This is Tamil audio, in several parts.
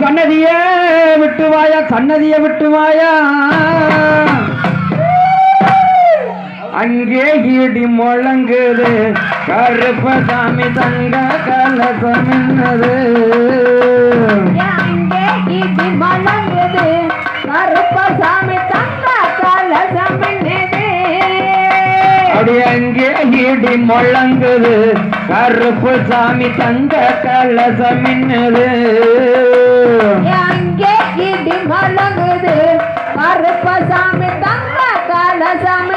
சன்னதியே விட்டு சன்னதிய விட்டுவாயா அங்கே இடி முழங்குது கருப்பசாமி தங்க கலசம் என்னது? அங்கே இடி முழங்குது கருப்பசாமி தங்க கலசம் என்னது அப்படி அங்கே இடி முழங்குது. கருப்பசாமி தங்க கலசம் என்னது அங்கே இடி மலங்குது கருப்பசாமி தங்க கலசம்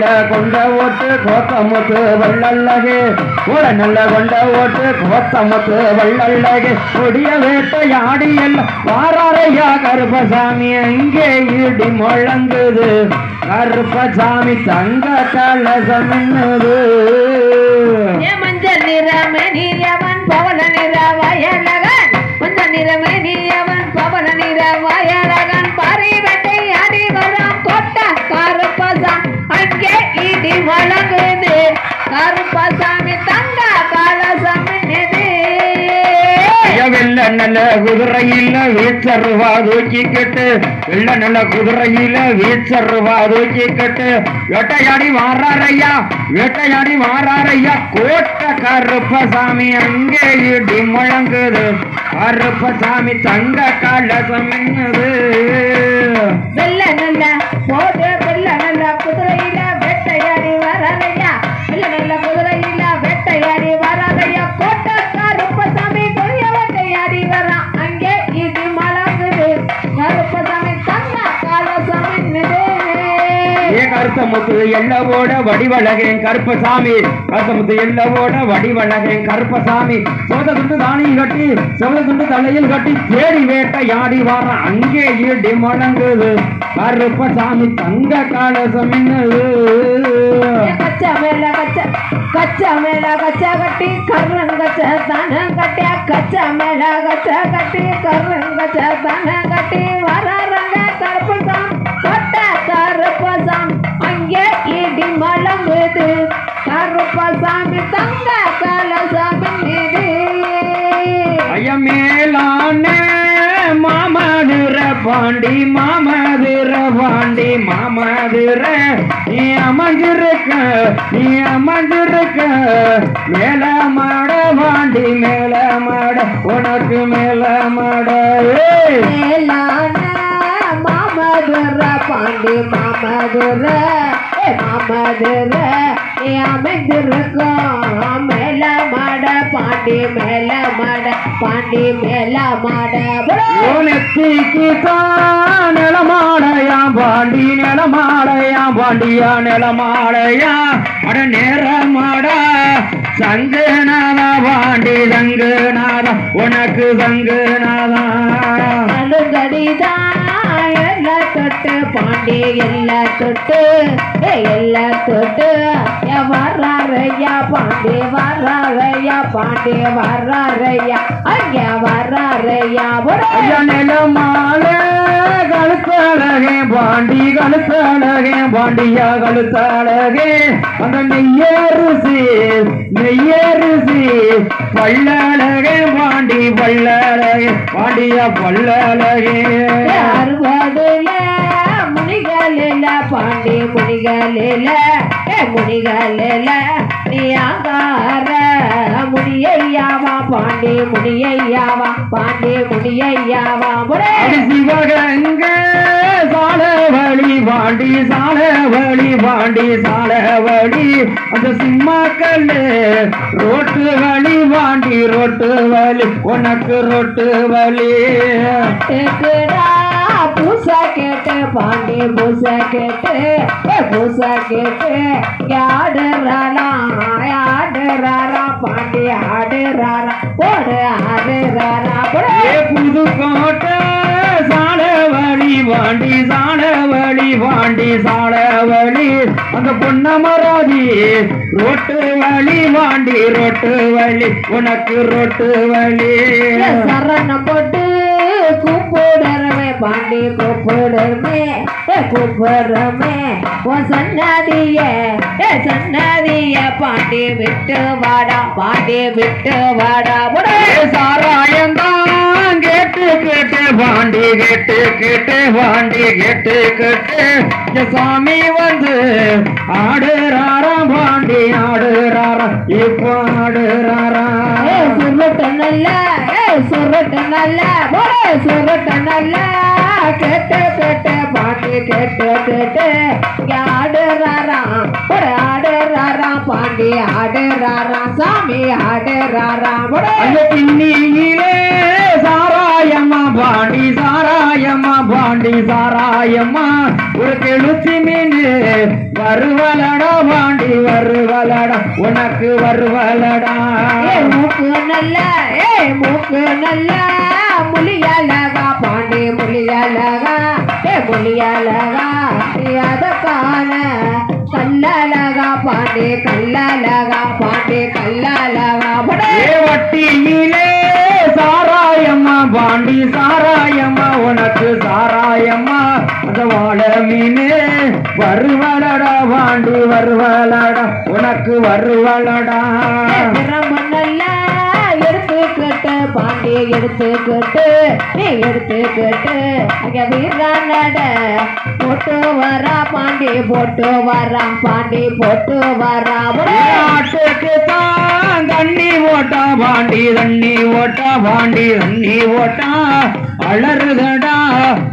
நல்ல கொண்ட ஓட்டு கோத்தமுத்து வள்ளல்லகே. கோட நல்ல கொண்ட ஓட்டு கோத்தமுத்து வள்ளல்லகே. கொடிய வேட்டையாடி எல்லாம் வாராரையா கருப்பசாமி அங்கே இடி முழங்குது. கருப்பசாமி தங்க கலசம் என்னது ஏ மஞ்சள் நிறமணியவன் பவள நிற வயலகன். மஞ்சள் நிறமணியவன் பவன நிற வயலகன். இடி வழங்குது. கருப்பசாமி தங்க ஐயா, வெள்ள நல்ல குதிரையில வீச்சருவா தூக்கிக்கிட்டு வெள்ள நல்ல குதிரையில வீச்சருவா தூக்கிக்கிட்டு வேட்டையாடி வாராரையா வேட்டையாடி வாராரையா. கோட்ட கருப்பசாமி அங்கே இடி முழங்குது. கருப்பசாமி தங்க கலசம் என்னது வெள்ள நல்ல போடு கருத்தமுத்து எல்லவோட வடிவழகேன் கருப்பசாமி. கருத்தமுத்து எல்லவோட வடிவழகேன் கருப்பசாமி. சோத துண்டு தானியம் கட்டி சோத துண்டு தலையில் கட்டி தேடி வேட்டையாடி வாரான் அங்கே ஈடி முழங்குது கருப்பசாமி தங்க காலசம் என்னது? கச்ச மேல கச்ச கச்ச மேல கச்ச கட்டி கர்ரங்கச்ச தன கட்டி கச்ச மேல கச்ச கட்டி கர்ரங்கச்ச தன கட்டி வராரங்க தாண்டி மாமதுர நீ அமர்ந்திருக்க நீ அமர்ந்திருக்க. மேல மாட வாண்டி மேல மாட உனக்கு மேல மாட. ஏய்! மாமதுர பாண்டி மாமதுர. ஏ மாமதுர நீ அமைந்திருக்கோம் மேல பாண்டி மேல மாட பாண்டி மேல மாட. நெத்திக்கு நிலமாடையா பாண்டி நிலமாடையா பாண்டியா நிலமாடையா அட நேரமாடா சங்குநாதா பாண்டி சங்குநாதா உனக்கு சங்குநாதா. அழுகடிதான். தொட்டு பாண்டி எல்லா தொட்டு எல்லா தொட்டு வர்றாரையா பாண்டி வர்றாரையா பாண்டி வர்றாரையா ஐயா வர்றாரையா நிலமாலை கழுத்தழகே பாண்டி கழுத்தழகே பாண்டியா கழுத்தழகே அந்த நெய்யரிசி நெய்யரிசி பல்லழகே பாண்டி பல்லழகே பாண்டியா பல்லழகே அறுபதுல முனிகளில பாண்டி முனிகளில ஏ முனிகளில நீ ஆகார முடியையாவா? பாண்டி முடியையாவா? பாண்டி முடியையாவா? சிவகங்க சாலவழி பாண்டி சாலவழி பாண்டி சாலவழி. அந்த சிம்மாக்கல்லு ரோட்டு வழி பாண்டி ரோட்டு வழி உனக்கு ரோட்டு வழி. கேட்டுடா பூசா கேட்டு பாண்டி பூசா கேட்டு பூசா கேட்டு ஆடுறாரா ஆடுறாரா பாண்டி ஆடுறாரா போடு ஆடுறாரா புது கோட்டை சால வழி பாண்டி சால வழி பாண்டி சால வழி அந்த பொன்னமராதி ரோட்டு வழி வாண்டி ரோட்டு வழி உனக்கு ரோட்டு வழி. சரண போட்டு கூப்பிடுறமே பாண்டி கூப்பிடுறமே ஏ கூப்பிடுறமே உன் சன்னதிய ஏ சன்னதிய பாண்டி விட்டு வாடா பாண்டி விட்டு வாடா. சாராயந்தான் கேட்டு கேட்டு பாண்டி கேட்டு கேட்டு பாண்டி கேட்டு கேட்டு. சாமி வந்து ஆடுறாராம் பாண்டி ஆடுறாராம் இப்போ ஆடுறாராம் ஏ சுருட்டு நல்ல ஏ சுருட்டு நல்ல போடே சுருட்டு நல்ல கேட்டு கேட்டு பாண்டி கேட்டு கேட்டு. ஆடுறாராம் ஒரு ஆடுறாராம் பாண்டி ஆடுறாராம் சாமி ஆடுறாராம் போடே பின்னியிலே சாராயம்மா பாண்டி பாண்டி சாராயம்மா ஒரு கெளுத்தி மீன். வருவலடா பாண்டி வருவலடா உனக்கு வருவலடா. மூக்கு நல்ல ஏ மூக்கு நல்ல முழியலகா பாண்டி முழியலகா ஏ முழியலகா அதற்கான கல்லலகா பாண்டி கல்லலகா பாண்டி கல்லலகா வட்டியிலே மீன் வருவலடா பாண்டி வருவலடா உனக்கு நல்ல எடுத்துக்கிட்டு பாண்டி எடுத்துக்கிட்டு நீ எடுத்துக்கிட்டு அங்க வீரானட போட்டு வரா பாண்டி போட்டு வரா பாண்டி போட்டு வரா. உடனே ஆட்டுக்கு தான் தண்ணி ஓட்டா பாண்டி தண்ணி ஓட்டா பாண்டி தண்ணி ஓட்டா. அலறுதடா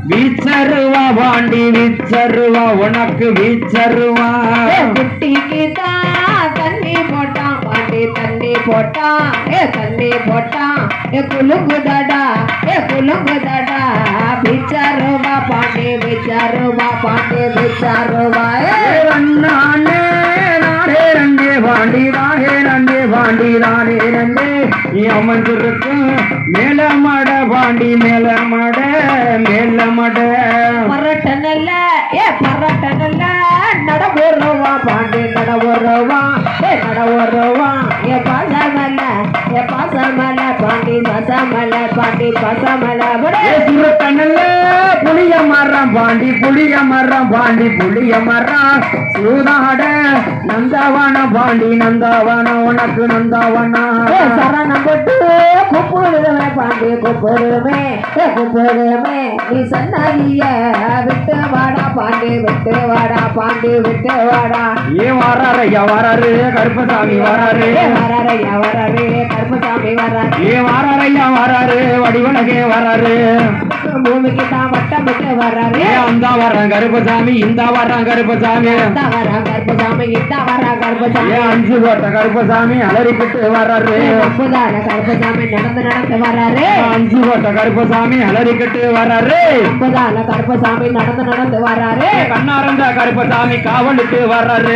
வீச்சருவா பாண்டி வீச்சருவா உனக்கு வீச்சருவா. ஏ குட்டிக்கு தான் தண்ணி போட்டான் பாண்டி தண்ணி போட்டான் ஏ தண்ணி போட்டான் ஏ குலுங்குதடா ஏ குலுங்குதடா. பிச்சாருவா பாண்டி பிச்சாருவா பாண்டி பிச்சாருவா நானே நானே நண்டே பாண்டி நானே நண்டே பாண்டி நானே நண்டே நீ அமர்ந்திருக்கும் மேல மட பாண்டி மேல மட விடு புளிய மரம் பாண்டி புளிய மரம் பாண்டி புளிய மரம். சூதாட நந்தவன பாண்டி நந்தவன உனக்கு நந்தவன ஏ சரணம் போட்டு கூப்பிடுவே பாண்டி கூப்பிடுமே ஏ கூப்பிடுமே நீ சன்னதிய விட்டு வாடா பாண்டி விட்டு வாடா பாண்டி விட்டு வாடா. ஏன் வராரு ஐயா வராரு? கருப்பசாமி வராரு. ஏ வராரையா வராரு. கருமசாமி வராரு. ஏன் வராரு ஐயா வராரு வடிவழகே வராரு. பூமிக்கு தான் வட்டம் விட்டு வராரு ஏன் அந்த வர்றான் கருப்பசாமி இந்த வர்றான் கருப்பசாமி. இந்த வரா கர்ப்பசாமி இந்த வரா கர்ப்பசாமி. அஞ்சு கோட்டை கருப்பசாமி அலறிக்கிட்டு வராரு ஒன்பதான கர்ப்பசாமி நடந்து நடந்து வராரு அஞ்சு கோட்டை கருப்பசாமி அலறிக்கிட்டு வராரு ஒன்பதான கர்ப்பசாமி நடந்து நடந்து வராரு கண்ணாரந்த கருப்பசாமி காவலுக்கு வர்றாரு.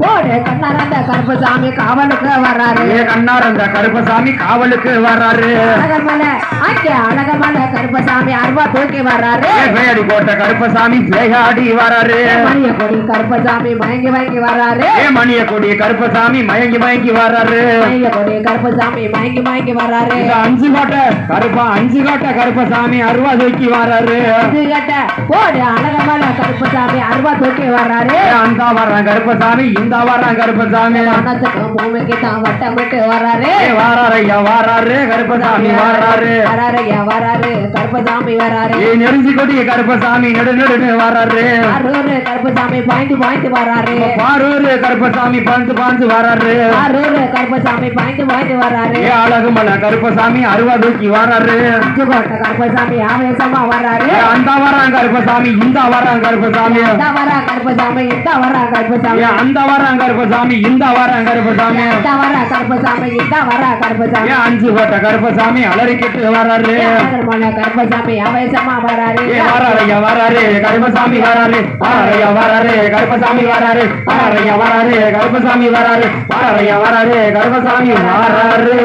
போடு கண்ணாரந்த கர்ப்பசாமி காவலுக்கு வராரு ஏ கண்ணாரந்த கருப்பசாமி காவலுக்கு வர்றாரு. அழகமலை அங்கே அழகமலை கருப்பசாமி அருவா தூக்கி வராரு ஏ பேடி கோட்டை கருப்பசாமி பேயாடி வர்றாரு? மணிய கொடி கருப்பசாமி மயங்கி மயங்கி வராரு ஏ மணிய கொடி கருப்பசாமி மயங்கி மயங்கி வர்றாரு? மணிய கொடி கருப்பசாமி மயங்கி மயங்கி இந்த அஞ்சு கோட்டை கருப்பா அஞ்சு கோட்டை கருப்பசாமி அருவா தூக்கி வர்றாரு. இது கட்ட போடு அழகமலை கருப்பசாமி அருவா தூக்கி வராரு அந்த வர்றான் கருப்பசாமி இந்த வர்றான் கருப்பசாமி. மனத்துக்கு பூமிக்கு தான் வட்டமிட்டு வராரு ஏ வாராரு ஐயா வாராரு கருப்பசாமி வாராரு வராரு. கருப்பசாமி வராரு. ஏ நெருஞ்சி கொடி கருப்பசாமி நெடு நெடுன்னு வர்றாரு அரூரு கருப்பசாமி பாய்ந்து பாய்ந்து வராரு. பாரூர் கருப்பசாமி பாஞ்சு பாஞ்சு வர்றாரு அரூரு கருப்பசாமி பாய்ந்து பாய்ந்து வராரு. ஏ அழகுமலை கருப்பசாமி அருவா தூக்கி வர்றாரு அஞ்சுகோட்டை கருப்பசாமி ஆவேசமா வராரு. அந்த வரான் கருப்பசாமி இந்த வரான் கருப்பசாமி. இந்த வரா கருப்பசாமி இந்த வரா கருப்பசாமி. அந்த வரான் கருப்பசாமி இந்த வரான் கருப்பசாமி. இந்த வரா கருப்பசாமி இந்த வரா கருப்பசாமி. அஞ்சு கோட்டை கருப்பசாமி அலறிக்கிட்டு வர்றாரு மலை கருப்பசாமி ஆவேசமா வராரு. ஏ வராரையா வராரு கருப்பசாமி வராரு. வராரையா வராரு கருப்பசாமி வராரு. வராரையா வராரு கருப்பசாமி வராரு. வராரையா வராரு கருப்பசாமி வராரு.